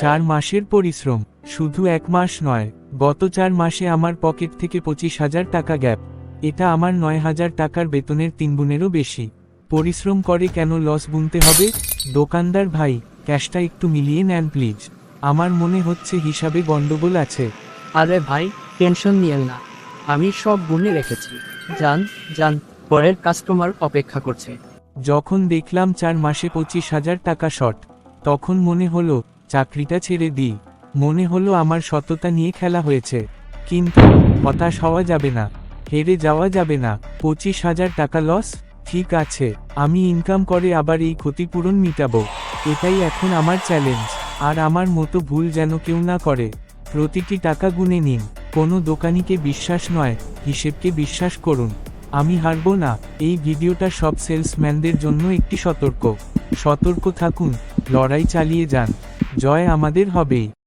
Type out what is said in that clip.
চার মাসের পরিশ্রম শুধু এক মাস নয় গত চার মাসে আমার পকেট থেকে পঁচিশ হাজার টাকা গ্যাপ। এটা আমার নয় হাজার টাকার বেতনের তিন গুণেরও বেশি। পরিশ্রম করে কেন লস গুনতে হবে? দোকানদার ভাই ক্যাশটা একটু মিলিয়ে নেন প্লিজ। আমার মনে হচ্ছে হিসাবে গন্ডগোল আছে। আরে ভাই টেনশন নিয়েন না। আমি সব গুনে রেখেছি। যান যান পরের কাস্টমার অপেক্ষা করছে। যখন দেখলাম চার মাসে পঁচিশ হাজার টাকা শর্ট তখন মনে হলো চাকরিটা ছেড়ে দিই। মনে হলো আমার সততা নিয়ে খেলা হয়েছে। কিন্তু হতাশ হওয়া যাবে না, হেরে যাওয়া যাবে না। পঁচিশ হাজার টাকা লস ঠিক আছে, আমি ইনকাম করে আবার এই ক্ষতিপূরণ মিটাবো। এটাই এখন আমার চ্যালেঞ্জ আর আমার মতো ভুল যেন কেউ না করে। প্রতিটি টাকা গুনে নিন। কোনো দোকানিকে বিশ্বাস নয়, হিসেবকে বিশ্বাস করুন। আমি হারবো না। এই ভিডিওটা সব সেলসম্যানদের জন্য একটি সতর্ক। সতর্ক থাকুন, লড়াই চালিয়ে যান। জয় আমাদের হবেই